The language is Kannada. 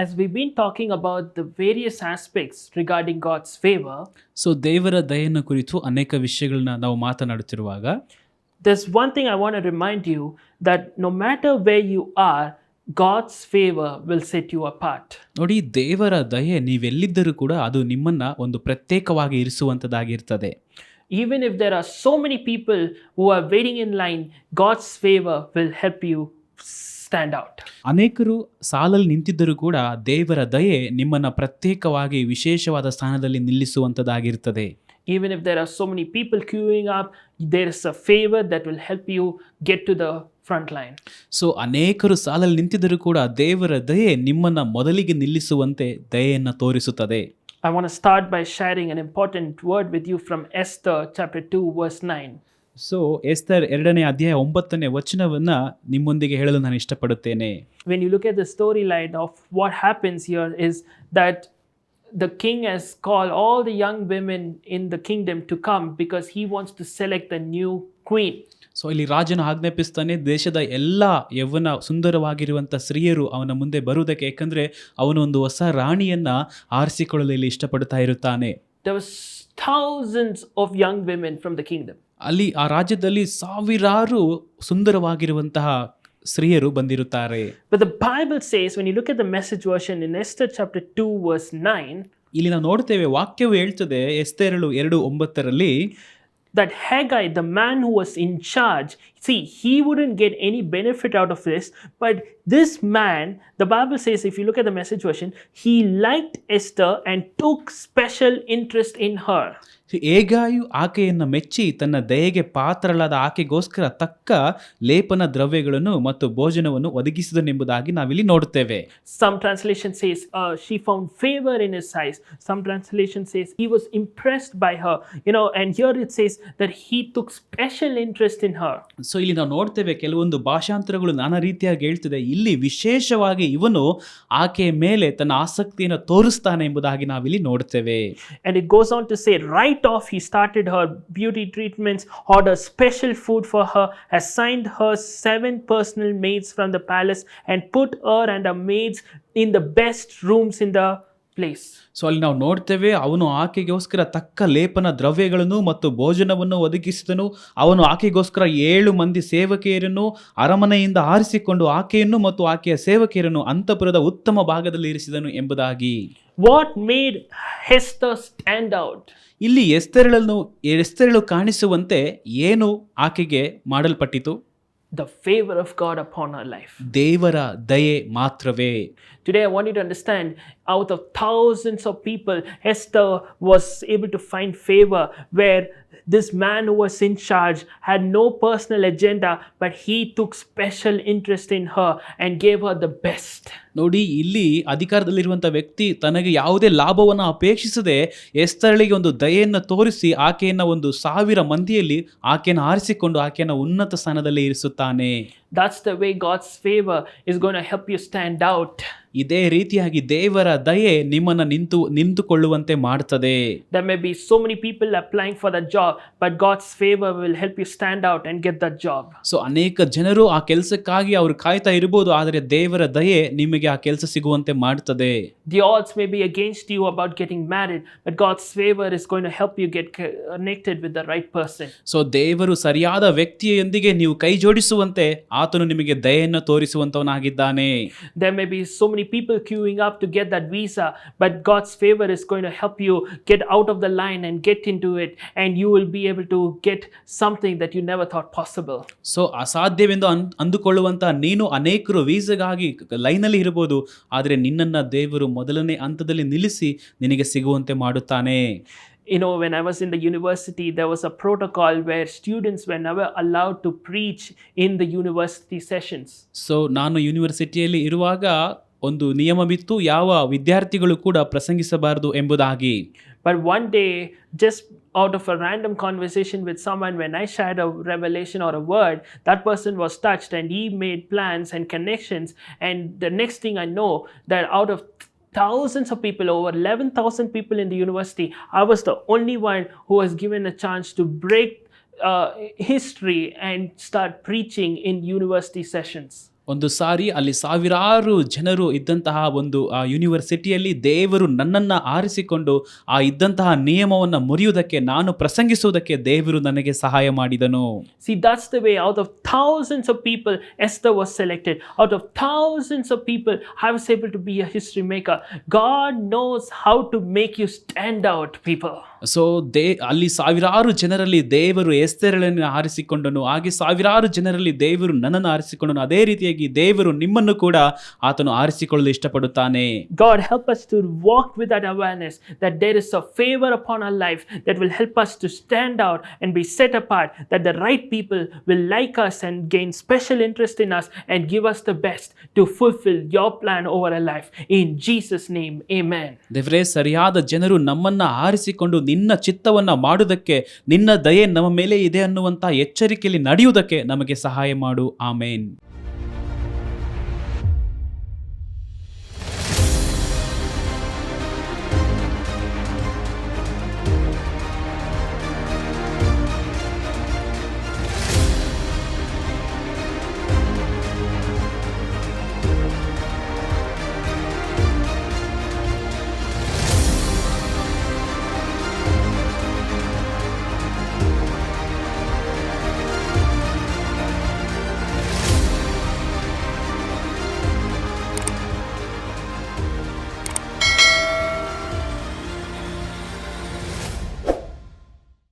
As we've been talking about the various aspects regarding God's favor, so ದೇವರ ದಯೆಯನ್ನು ಕುರಿತು ಅನೇಕ ವಿಷಯಗಳನ್ನ ನಾವು ಮಾತನಾಡುತ್ತಿರುವಾಗ there's one thing I want to remind you that no matter where you are, God's favor will set you apart. ನೋಡಿ ದೇವರ ದಯೆ ನೀವೆಲ್ಲಿದ್ದರೂ ಕೂಡ ಅದು ನಿಮ್ಮನ್ನ ಒಂದು ಪ್ರತ್ಯೇಕವಾಗಿ ಇರಿಸುವಂಥದ್ದಾಗಿರ್ತದೆ Even if there are so many people who are waiting in line, God's favor will help you stand out ಅನೇಕರು ಸಾಲಲ್ಲಿ ನಿಂತಿದ್ದರೂ ಕೂಡ ದೇವರ ದಯೆ ನಿಮ್ಮನ್ನು ಪ್ರತ್ಯೇಕವಾಗಿ ವಿಶೇಷವಾದ ಸ್ಥಾನದಲ್ಲಿ ನಿಲ್ಲಿಸುವಂಥದ್ದಾಗಿರ್ತದೆ even if there are so many people queuing up there is a favour that will help you get to the front line so ಅನೇಕರು ಸಾಲಲ್ಲಿ ನಿಂತಿದ್ದರೂ ಕೂಡ ದೇವರ ದಯೆ ನಿಮ್ಮನ್ನು ಮೊದಲಿಗೆ ನಿಲ್ಲಿಸುವಂತೆ ದಯೆಯನ್ನು ತೋರಿಸುತ್ತದೆ. I want start by sharing an important word with you from Esther chapter two verse nine so Esther ಎರಡನೇ ಅಧ್ಯಾಯ ಒಂಬತ್ತನೇ ವಚನವನ್ನ ನಿಮ್ಮೊಂದಿಗೆ ಹೇಳಲು ನಾನು ಇಷ್ಟಪಡುತ್ತೇನೆ. When you look at the story line of what happens here, is that the king has call all the young women in the kingdom to come because he wants to select the new queen so ಇಲ್ಲಿ ರಾಜನ ಆಜ್ಞಾಪಿಸ್ತಾನೆ ದೇಶದ ಎಲ್ಲ ಯೌವನ ಸುಂದರವಾಗಿರುವಂಥ ಸ್ತ್ರೀಯರು ಅವನ ಮುಂದೆ ಬರುವುದಕ್ಕೆ ಏಕೆಂದರೆ ಅವನು ಒಂದು ಹೊಸ ರಾಣಿಯನ್ನು ಆರಿಸಿಕೊಳ್ಳಲು ಇಲ್ಲಿ ಇಷ್ಟಪಡ್ತಾ ಇರುತ್ತಾನೆ. There was thousands of young women from the kingdom. ಅಲ್ಲಿ ಆ ರಾಜ್ಯದಲ್ಲಿ ಸಾವಿರಾರು ಸುಂದರವಾಗಿರುವಂತಹ ಸ್ತ್ರೀಯರು ಬಂದಿರುತ್ತಾರೆ But the Bible says, when you look at the message version in Esther chapter 2, verse 9, ಇಲ್ಲಿ ನಾವು ನೋಡ್ತೇವೆ ವಾಕ್ಯವು ಹೇಳ್ತದೆ ಎಸ್ತೆರಳು ಎರಡು ಒಂಬತ್ತರಲ್ಲಿ that Haggai, the man who was in charge, see, he wouldn't get any benefit out of this, but this man, the Bible says, if you look at the message version, he liked Esther and took special interest in her. ಹೇಗಾಯು ಆಕೆಯನ್ನು ಮೆಚ್ಚಿ ತನ್ನ ದಯೆಗೆ ಪಾತ್ರಳಾದ ಆಕೆಗೋಸ್ಕರ ತಕ್ಕ ಲೇಪನ ದ್ರವ್ಯಗಳನ್ನು ಮತ್ತು ಭೋಜನವನ್ನು ಒದಗಿಸಿದನೆಂಬುದಾಗಿ ನಾವಿಲ್ಲಿ ನೋಡುತ್ತೇವೆ. Some translation says she found favour in his eyes some translation says he was impressed by her you know and here it says that he took special interest in her. So ಇಲ್ಲಿ ನಾವು ನೋಡ್ತೇವೆ ಕೆಲವೊಂದು ಭಾಷಾಂತರಗಳು ನಾನಾ ರೀತಿಯಾಗಿ ಹೇಳ್ತಿದೆ. ಇಲ್ಲಿ ವಿಶೇಷವಾಗಿ ಇವನು ಆಕೆಯ ಮೇಲೆ ತನ್ನ ಆಸಕ್ತಿಯನ್ನು ತೋರಿಸ್ತಾನೆ ಎಂಬುದಾಗಿ ನಾವಿಲ್ಲಿ ನೋಡ್ತೇವೆ. And it goes on to say say, off, he started her beauty treatments, ordered special food for her, assigned her seven personal maids from the palace, and put her and her maids in the best rooms in the place. So ಅಲ್ಲಿ ನಾವು ನೋಡ್ತೇವೆ ಅವನು ಆಕೆಗೋಸ್ಕರ ತಕ್ಕ ಲೇಪನ ದ್ರವ್ಯಗಳನ್ನು ಮತ್ತು ಭೋಜನವನ್ನು ಒದಗಿಸಿದನು. ಅವನು ಆಕೆಗೋಸ್ಕರ ಏಳು ಮಂದಿ ಸೇವಕಿಯರನ್ನು ಅರಮನೆಯಿಂದ ಆರಿಸಿಕೊಂಡು ಆಕೆಯನ್ನು ಮತ್ತು ಆಕೆಯ ಸೇವಕಿಯರನ್ನು ಅಂತಪುರದ ಉತ್ತಮ ಭಾಗದಲ್ಲಿ ಇರಿಸಿದನು ಎಂಬುದಾಗಿ. What made Hester stand out ಇಲ್ಲಿ ಎಸ್ತೆರಳನ್ನು ಎಸ್ತೆರಳು ಕಾಣಿಸುವಂತೆ ಏನು ಆಕೆಗೆ ಮಾಡಲ್ಪಟ್ಟಿತು? The favor of God upon her life. ದೇವರ ದಯೆ ಮಾತ್ರವೇ Today, I want you to understand out of thousands of people, Esther was able to find favor where this man who was in charge had no personal agenda, but he took special interest in her and gave her the best. ನೋಡಿ ಇಲ್ಲಿ ಅಧಿಕಾರದಲ್ಲಿರುವಂಥ ವ್ಯಕ್ತಿ ತನಗೆ ಯಾವುದೇ ಲಾಭವನ್ನು ಅಪೇಕ್ಷಿಸದೆ ಎಸ್ತರಳಿಗೆ ಒಂದು ದಯೆಯನ್ನು ತೋರಿಸಿ ಆಕೆಯನ್ನು ಒಂದು ಸಾವಿರ ಮಂದಿಯಲ್ಲಿ ಆಕೆಯನ್ನು ಆರಿಸಿಕೊಂಡು ಆಕೆಯನ್ನು ಉನ್ನತ ಸ್ಥಾನದಲ್ಲಿ ಇರಿಸುತ್ತಾನೆ That's the way God's favor is going to help you stand out. ಇದೇ ರೀತಿಯಾಗಿ ದೇವರ ದಯೆ ನಿಮ್ಮನ್ನು ನಿಂತು ನಿಂತುಕೊಳ್ಳುವಂತೆ ಮಾಡ್ತದೆ There may be so many people applying for the job, but God's favor will help you stand out and get that job. So ಅನೇಕ ಜನರು ಆ ಕೆಲಸಕ್ಕಾಗಿ ಅವರು ಕಾಯ್ತಾ ಇರಬಹುದು ಆದರೆ ದೇವರ ದಯೆ ನಿಮಗೆ ಆ ಕೆಲಸ ಸಿಗುವಂತೆ ಮಾಡ್ತದೆ The odds may be against you about getting married, but God's favor is going to help you get connected with the right person. So ದೇವರು ಸರಿಯಾದ ವ್ಯಕ್ತಿಯೊಂದಿಗೆ ನೀವು ಕೈ ಜೋಡಿಸುವಂತೆ ಆತನು ನಿಮಗೆ ದಯೆಯನ್ನು ತೋರಿಸುವಂತವನಾಗಿದ್ದಾನೆ There may be so many people queuing up to get that visa, but God's favor is going to help you get out of the line and get into it, and you will be able to get something that you never thought possible. So ಅಸಾಧ್ಯವೆಂದು ಅನ್ ಅಂದುಕೊಳ್ಳುವಂತ ನೀನು ಅನೇಕರು ವೀಸಾಗಾಗಿ ಲೈನಲ್ಲಿ ಇರಬಹುದು ಆದರೆ ನಿನ್ನನ್ನ ದೇವರು ಮೊದಲನೇ ಹಂತದಲ್ಲಿ ನಿಲ್ಲಿಸಿ ನಿನಗೆ ಸಿಗುವಂತೆ ಮಾಡುತ್ತಾನೆ You know, when I was in the university, there was a protocol where students were never allowed to preach in the university sessions. So ನಾನು ಯೂನಿವರ್ಸಿಟಿಯಲ್ಲಿ ಇರುವಾಗ ಒಂದು ನಿಯಮವಿತ್ತು ಯಾವ ವಿದ್ಯಾರ್ಥಿಗಳು ಕೂಡ ಪ್ರಸಂಗಿಸಬಾರದು ಎಂಬುದಾಗಿ But one day, just out of a random conversation with someone, when I shared a revelation or a word, that person was touched and he made plans and connections. And the next thing I know, that out of thousands of people, over 11,000 people in the university, I was the only one who was given a chance to break uh, history and start preaching in university sessions. ಒಂದು ಸಾರಿ ಅಲ್ಲಿ ಸಾವಿರಾರು ಜನರು ಇದ್ದಂತಹ ಒಂದು, ಆ ಯೂನಿವರ್ಸಿಟಿಯಲ್ಲಿ ದೇವರು ನನ್ನನ್ನು ಆರಿಸಿಕೊಂಡು ಆ ಇದ್ದಂತಹ ನಿಯಮವನ್ನು ಮುರಿಯುವುದಕ್ಕೆ, ನಾನು ಪ್ರಸಂಗಿಸುವುದಕ್ಕೆ ದೇವರು ನನಗೆ ಸಹಾಯ ಮಾಡಿದನು. See that's the way out of thousands of people Esther was selected out of thousands of people I was able to be a history maker God knows how to make you stand out people so they ಅಲ್ಲಿ ಸಾವಿರಾರು ಜನರಲ್ಲಿ ದೇವರು ಎಸ್ತೆರಳನ್ನು ಆರಿಸಿಕೊಂಡನು. ಹಾಗೆ ಸಾವಿರಾರು ಜನರಲ್ಲಿ ದೇವರು ನನ್ನನ್ನು ಆರಿಸಿಕೊಂಡನು. ಅದೇ ರೀತಿಯಾಗಿ ದೇವರು ನಿಮ್ಮನ್ನು ಕೂಡ ಆತನು ಆರಿಸಿಕೊಳ್ಳಲು ಇಷ್ಟಪಡುತ್ತಾನೆ. God help us to walk with at awareness that there is a favour upon our life that will help us to stand out and be set apart that the right people will like us and gain special interest in us and give us the best to fulfil your plan over a life in Jesus name amen ದೇವರೇ ಸರಿಯಾದ ಜನರು ನಮ್ಮನ್ನು ಆರಿಸಿಕೊಂಡು ನಿನ್ನ ಚಿತ್ತವನ್ನು ಮಾಡುವುದಕ್ಕೆ, ನಿನ್ನ ದಯೆ ನಮ್ಮ ಮೇಲೆ ಇದೆ ಅನ್ನುವಂಥ ಎಚ್ಚರಿಕೆಯಲ್ಲಿ ನಡೆಯುವುದಕ್ಕೆ ನಮಗೆ ಸಹಾಯ ಮಾಡು. ಆಮೇನ್.